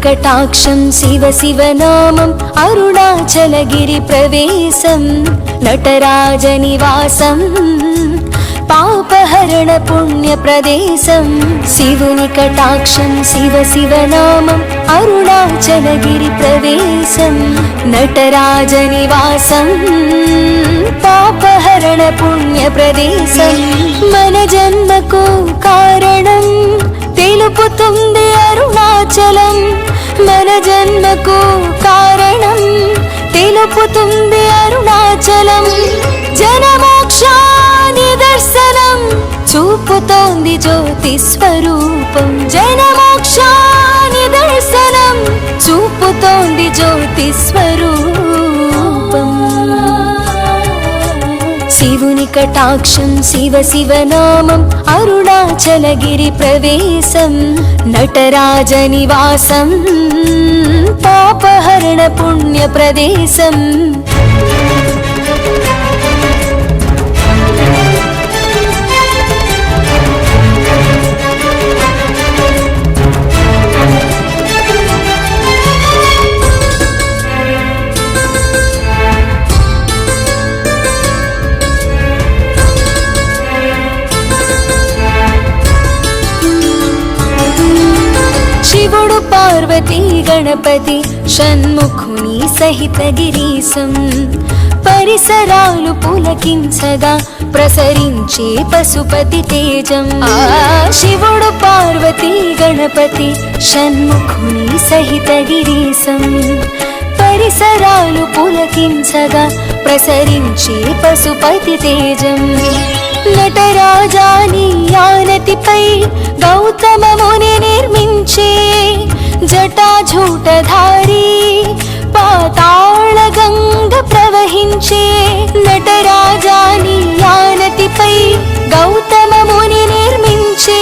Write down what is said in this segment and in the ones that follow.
శివుని కటాక్షం శివ శివనామం అరుణాచలగిరి ప్రవేశం నటరాజ నివాసం పాపహరణ పుణ్య ప్రదేశం శివుని కటాక్షం శివ శివనామం అరుణాచలగిరి ప్రవేశం నటరాజ నివాసం పాపహరణ పుణ్య ప్రదేశం మన జన్మకు కారణం తెలుపుతుంది అరుణాచలం తెలుపుతుంది అరుణాచలం. జనమోక్ష నిదర్శనం చూపుతోంది జ్యోతి స్వరూపం. జనమోక్ష నిదర్శనం చూపుతోంది జ్యోతి స్వరూపం. శివుని కటాక్షం శివ శివనామం అరుణాచలగిరి ప్రవేశం నటరాజ నివాసం పాపహరణ పుణ్య ప్రదేశం. పార్వతీ గణపతి షణ్ముఖుని సహిత గిరీశం పరిసరాలు పులకించగా ప్రసరించే పశుపతి తేజం. ఆ శివుడు పార్వతీ గణపతి షణ్ముఖుని సహిత గిరీశం పరిసరాలు పులకించగా ప్రసరించే పశుపతి తేజం. నటరాజాని యానతిపై గౌతమ ముని నిర్మించే జటాజూటధారి పాతాళ గంగ ప్రవహించే నటరాజాని యానతిపై గౌతమ ముని నిర్మించే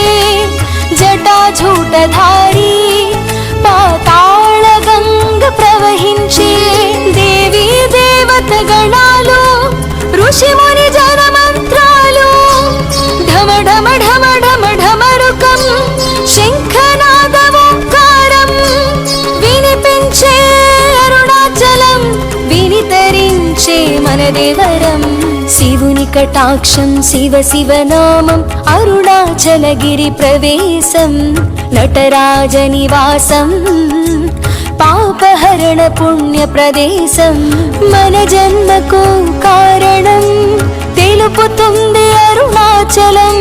జటాజూటధారి వినితరించే మనదేవరం శివుని కటాక్షం శివ శివనామం అరుణాచలగిరి ప్రవేశం నటరాజ నివాసం పాపహరణ పుణ్య ప్రదేశం మన జన్మకు కారణం తెలుపుతుంది అరుణాచలం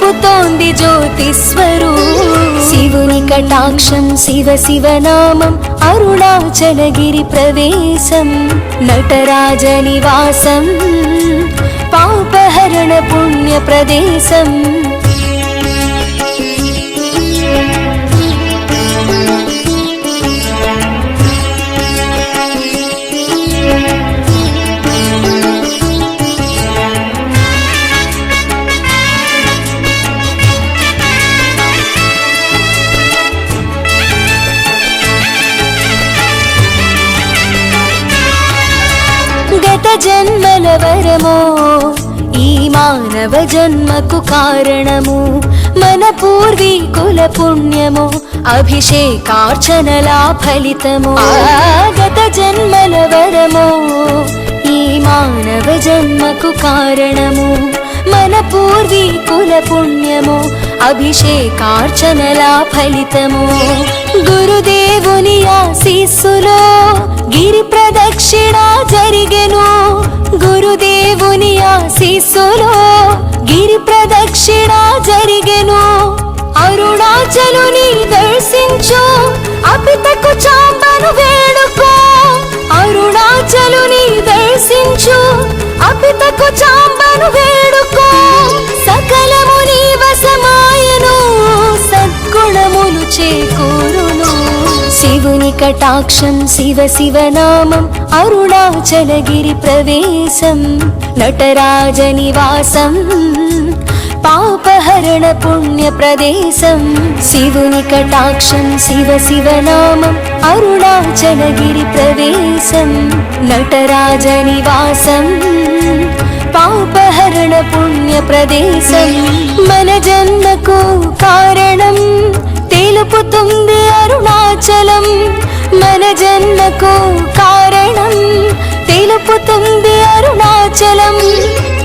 నింపుతోంది జ్యోతిస్వరు శివుని కటాక్షం శివ శివనామం అరుణాచలగిరి ప్రవేశం నటరాజ నివాసం పాపహరణ పుణ్య ప్రదేశం. జన్మల వరమో ఈ మానవ జన్మకు కారణము మన పూర్వీకుల పుణ్యము అభిషేకార్చనల ఫలితము. ఆ గత జన్మల వరమో ఈ మానవ జన్మకు కారణము మన పూర్వీకుల పుణ్యము అభిషేకార్చనల ఫలితము. గురుదేవుని ఆశీస్సులో గిరి ప్రదక్షిణ జరిగే గురుదేవుని ఆశీస్సులో గిరి ప్రదక్షిణ జరిగెను. అరుణాచలుని దర్శించు. అపితకు చాంబను శివుని కటాక్షం శివ శివనామం అరుణాచలగిరి ప్రవేశం నటరాజ నివాసం పాపహరణ పుణ్య ప్రదేశం శివుని కటాక్షం అరుణాచలం మన జన్మకు కారణం. తెలుపుతుంది అరుణాచలం.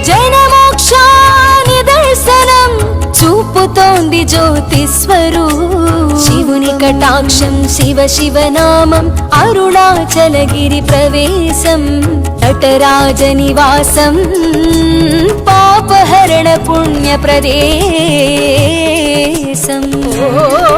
జనమోక్షాని దర్శనం చూపుతోంది జ్యోతిస్వరు శివుని కటాక్షం శివ శివనామం అరుణాచలగిరి ప్రవేశం. నటరాజ నివాసం పాపహరణ పుణ్య ప్రదేశం. ఓ